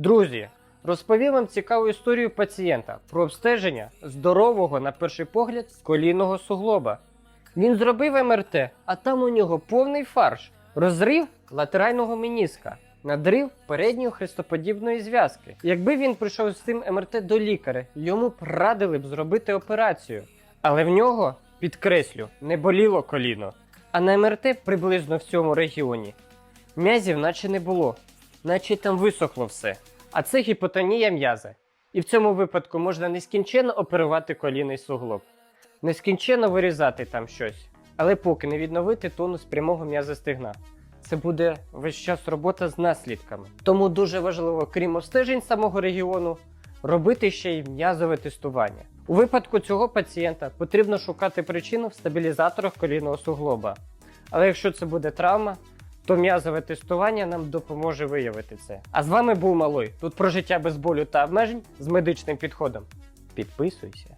Друзі, розповім вам цікаву історію пацієнта про обстеження здорового, на перший погляд, колінного суглоба. Він зробив МРТ, а там у нього повний фарш, розрив латерального меніска, надрив передньої хрестоподібної зв'язки. Якби він прийшов з цим МРТ до лікаря, йому б радили б зробити операцію. Але в нього, підкреслю, не боліло коліно. А на МРТ приблизно в цьому регіоні м'язів наче не було, наче там висохло все. А це гіпотонія м'яза. І в цьому випадку можна нескінченно оперувати колінний суглоб, нескінченно вирізати там щось, але поки не відновити тонус прямого м'яза стегна. Це буде весь час робота з наслідками. Тому дуже важливо, крім обстежень самого регіону, робити ще й м'язове тестування. У випадку цього пацієнта потрібно шукати причину в стабілізаторах колінного суглоба. Але якщо це буде травма, то м'язове тестування нам допоможе виявити це. А з вами був Малой. Тут про життя без болю та обмежень з медичним підходом. Підписуйся.